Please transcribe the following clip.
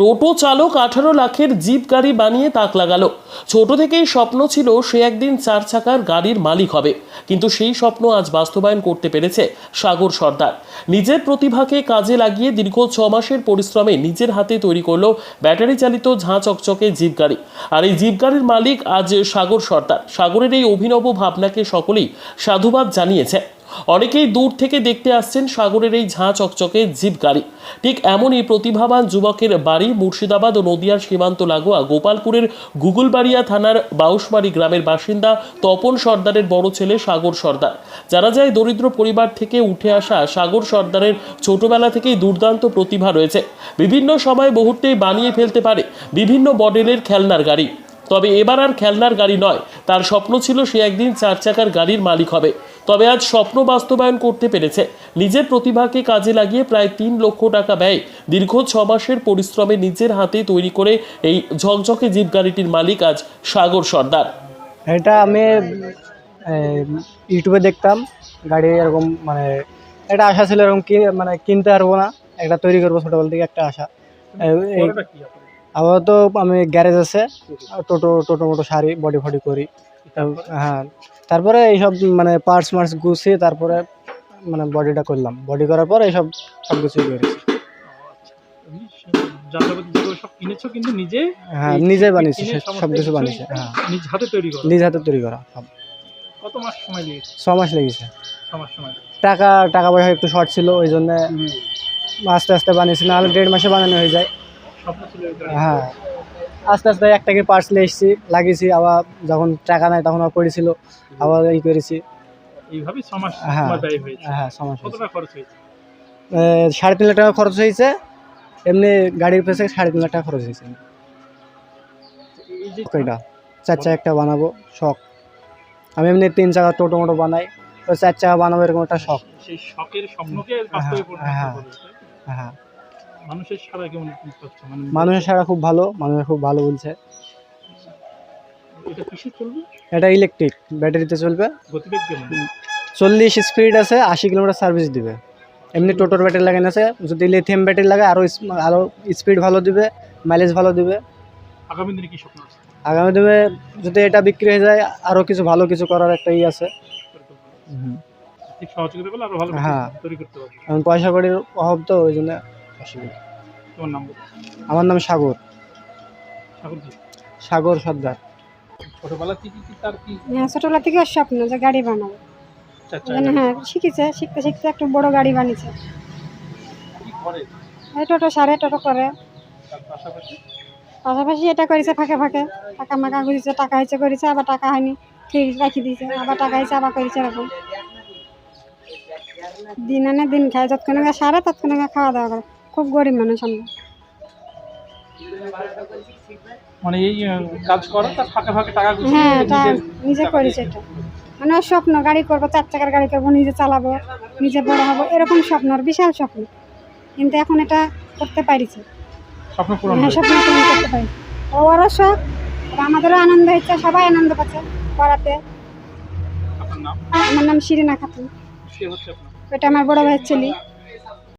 টোটো চালক আঠারো লাখের জিপ গাড়ি বানিয়ে তাক লাগালো। ছোট থেকেই স্বপ্ন ছিল সে একদিন চার চাকার গাড়ির মালিক হবে। কিন্তু সেই স্বপ্ন আজ বাস্তবায়ন করতে পেরেছে সাগর সর্দার। নিজের প্রতিভাকে কাজে লাগিয়ে দীর্ঘ ছ মাসের পরিশ্রমে নিজের হাতে তৈরি করল ব্যাটারি চালিত ঝাঁ চকচকে জিপ গাড়ি। আর এই জিপ গাড়ির মালিক আজ সাগর সর্দার। সাগরের এই অভিনব ভাবনাকে সকলেই সাধুবাদ জানিয়েছে। অনেকেই দূর থেকে দেখতে আসছেন সাগরের এই ঝাঁ চকচকে জিপ গাড়ি। ঠিক এমনই প্রতিভাবান যুবকের বাড়ি মুর্শিদাবাদ ও নদিয়ার সীমান্ত লাগোয়া গোপালপুরের গুগলবাড়িয়া থানার বাউশমারি গ্রামের বাসিন্দা তপন সর্দারের বড় ছেলে সাগর সর্দার। যারা যায়, দরিদ্র পরিবার থেকে উঠে আসা সাগর সর্দারের ছোটবেলা থেকেই দুর্দান্ত প্রতিভা রয়েছে। বিভিন্ন সময় মুহূর্তেই বানিয়ে ফেলতে পারে বিভিন্ন মডেলের খেলনার গাড়ি। তবে এবার আর খেলনার গাড়ি নয়। তার স্বপ্ন ছিল সে একদিন চার চাকার গাড়ির মালিক হবে। তবে আজ স্বপ্ন বাস্তবায়ন করতে পেরেছে। নিজের প্রতিভাকে কাজে লাগিয়ে প্রায় তিন লক্ষ টাকা ব্যয়। দীর্ঘ ছ মাসের পরিশ্রমে নিজের হাতে তৈরি করে এই ঝকঝকে জিপ গাড়িটির মালিক আজ সাগর সর্দার। এটা আমি ইউটিউবে দেখতাম। গাড়ি এরকম মানে একটা আশা ছিল এরকম কি মানে কিনতে পারব না। একটা তৈরি করব ছোটোবেলা থেকে একটা আশা। এই আপাতত আমি গ্যারেজ আছে টোটো টোটো মোটো সারি বডি ফডি করি। হ্যাঁ তারপরে এইসব মানে পার্টস মার্টস গুছিয়ে তারপরে মানে বডিটা করলাম। বডি করার পর এইসব সব কিছুই করেছি হ্যাঁ নিজে বানিয়েছি সব কিছু বানিয়েছি হ্যাঁ। নিজ হাতে তৈরি করো। নিজ হাতে তৈরি করা সব। কত মাস সময় লেগেছে? ছ মাস লেগেছে। টাকা টাকা পয়সা একটু শর্ট ছিল ওই জন্য আস্তে আস্তে বানিয়েছি নাহলে দেড় মাসে বানানো হয়ে যায়। হ্যাঁ। আস্তে আস্তে একটা কি পার্স নিয়ে এসেছি লাগিয়েছি আবার যখন টাকা নাই তখন আবার পড়েছিল আবার এই করেছি। হ্যাঁ। হ্যাঁ সমস্যা খরচ হয়েছে? সাড়ে তিন লাখ টাকা খরচ হয়েছে এমনি গাড়ির পেছনে সাড়ে তিন লাখ টাকা খরচ হয়েছে। এটা চার চাকা একটা বানাবো শখ। আমি এমনি তিন চাকা টোটো মোটো বানাই তো চার চাকা বানাবো এরকম একটা শখ। সেই শখের স্বপ্নকে হ্যাঁ। হ্যাঁ। মানুষের সারা কেমন করছে মানে মানুষের সারা খুব ভালো মানুষ খুব ভালো বলছে। এটা কিসে চলবে? এটা ইলেকট্রিক ব্যাটারিতে চলবে। গতিবেগ কেমন? চল্লিশ স্পিড আছে আশি কিলোমিটার সার্ভিস দিবে। এমনি টোটোর ব্যাটারি লাগানো আছে যদি লিথিয়াম ব্যাটারি লাগে আরও আরও স্পিড ভালো দিবে মাইলেজ ভালো দিবে। আগামী দিনে কি স্বপ্ন আছে? আগামী দিনে যদি এটা বিক্রি হয়ে যায় আরও কিছু ভালো কিছু করার একটা ই আছে। হ্যাঁ। পয়সা কড়ির অভাব তো ওই জন্য অসুবিধা তোমার নাম আমার নাম সাগর। ঠাকুর সাগর সর্দার। ছোটবেলা থেকে কি তার কি? হ্যাঁ ছোটবেলা থেকে স্বপ্ন যে গাড়ি বানাবো। চাচা হ্যাঁ শিখেছে শিখতে শিখতে একটু বড় গাড়ি বানিয়েছে। কি করে? এই টোটো সারে টোটো করে। পাশাপাশি? এটা করেছে ফাঁকে ফাঁকে। টাকা মাকা ঘুরেছে টাকা হয়েছে করেছে আবার টাকা হয়নি। ঠিক রাখি দিয়েছে আবার টাকা হয়েছে আবার করেছে এরকম। দিন আনে দিন খায় যতক্ষণ সারে ততক্ষণ খাওয়া দাওয়া করে। খুব গরিব মানুষ আমরা। মানে এই কাজ করে তার ফাঁকে ফাঁকে টাকা হ্যাঁ এটা নিজে করেছে এটা। মানে ওর স্বপ্ন গাড়ি করব চার চাকার গাড়ি করব নিজে চালাবো নিজে বড় হব এরকম স্বপ্ন ওর বিশাল স্বপ্ন। কিন্তু এখন এটা করতে পারিছে। স্বপ্ন পূরণ হ্যাঁ স্বপ্ন পূরণ করতে পারি। ওরও শখ আমাদেরও আনন্দ হচ্ছে সবাই আনন্দ পাচ্ছে আপনার আমার নাম শিরিনা খাতুন। ওটা আমার বড় ভাইয়ের ছেলে।